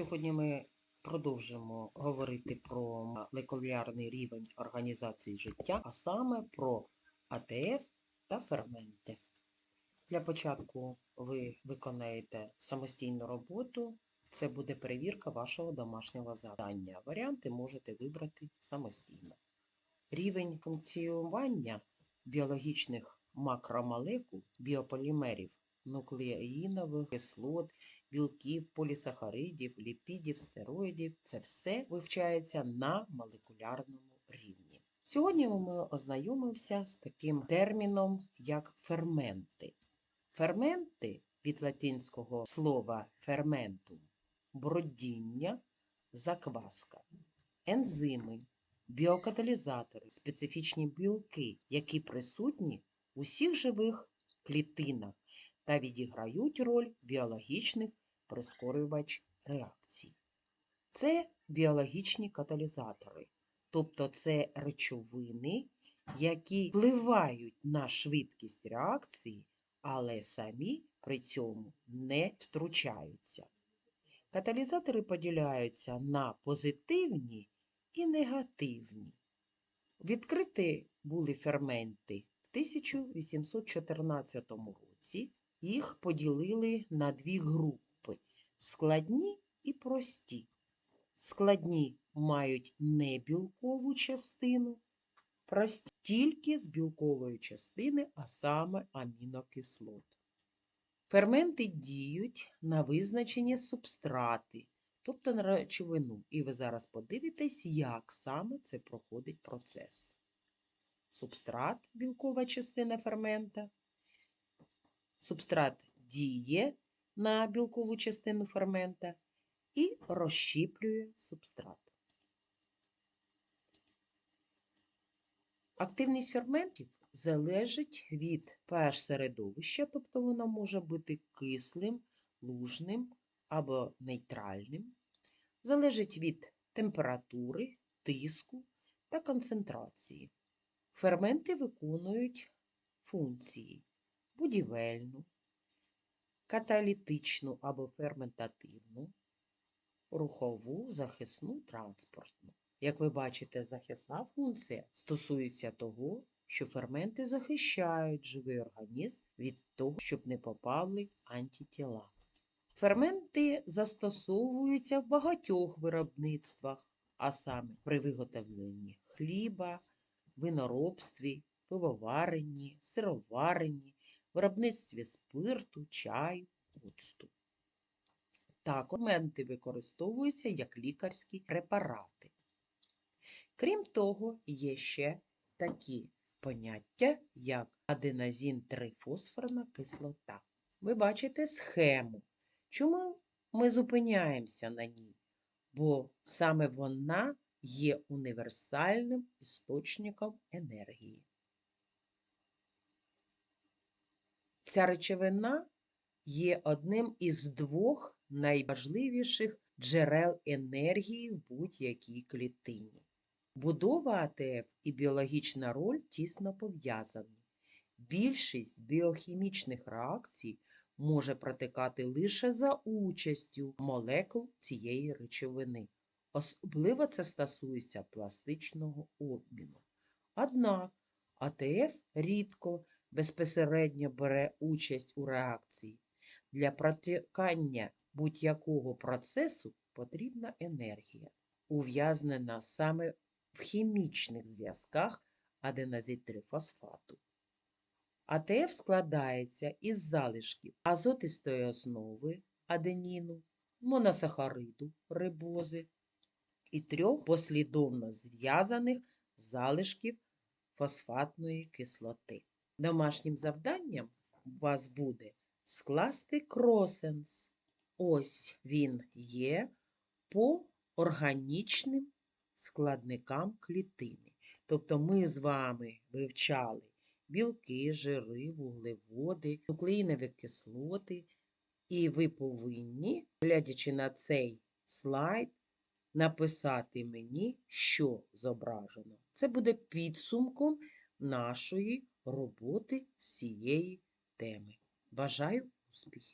Сьогодні ми продовжимо говорити про молекулярний рівень організації життя, а саме про АТФ та ферменти. Для початку ви виконаєте самостійну роботу. Це буде перевірка вашого домашнього завдання. Варіанти можете вибрати самостійно. Рівень функціонування біологічних макромолекул, біополімерів, нуклеїнових кислот, білків, полісахаридів, ліпідів, стероїдів це все вивчається на молекулярному рівні. Сьогодні ми ознайомимося з таким терміном, як ферменти. Ферменти від латинського слова ферментум бродіння, закваска, ензими, біокаталізатори, специфічні білки, які присутні у всіх живих клітинах та відіграють роль біологічних прискорювач реакцій. Це біологічні каталізатори, тобто це речовини, які впливають на швидкість реакції, але самі при цьому не втручаються. Каталізатори поділяються на позитивні і негативні. Відкриті були ферменти в 1814 році. Їх поділили на дві групи складні і прості. Складні мають небілкову частину, прості тільки з білкової частини, а саме амінокислот. Ферменти діють на визначені субстрати, тобто на речовину. І ви зараз подивитесь, як саме це проходить процес. Субстрат білкова частина фермента. Субстрат діє на білкову частину фермента і розщіплює субстрат. Активність ферментів залежить від pH середовища, тобто воно може бути кислим, лужним або нейтральним, залежить від температури, тиску та концентрації. Ферменти виконують функції будівельну, каталітичну або ферментативну, рухову, захисну, транспортну. Як ви бачите, захисна функція стосується того, що ферменти захищають живий організм від того, щоб не попали антитіла. Ферменти застосовуються в багатьох виробництвах, а саме при виготовленні хліба, виноробстві, пивоваренні, сироваренні, виробництві спирту, чаю, оцту. Також ферменти використовуються як лікарські препарати. Крім того, є ще такі поняття, як аденозін 3-фосфорна кислота. Ви бачите схему. Чому ми зупиняємося на ній? Бо саме вона є універсальним істочником енергії. Ця речовина є одним із двох найважливіших джерел енергії в будь-якій клітині. Будова АТФ і біологічна роль тісно пов'язані. Більшість біохімічних реакцій може протикати лише за участю молекул цієї речовини. Особливо це стосується пластичного обміну. Однак АТФ рідко безпосередньо бере участь у реакції. Для протикання будь-якого процесу потрібна енергія, ув'язнена саме в хімічних зв'язках аденозітрифосфату. АТФ складається із залишків азотистої основи аденіну, моносахариду рибози і трьох послідовно зв'язаних залишків фосфатної кислоти. Домашнім завданням у вас буде скласти кросенс. Ось він є по органічним складникам клітини. Тобто ми з вами вивчали білки, жири, вуглеводи, нуклеїнові кислоти, і ви повинні, глядячи на цей слайд, написати мені, що зображено. Це буде підсумком нашої роботи з цієї теми. Бажаю успіхів!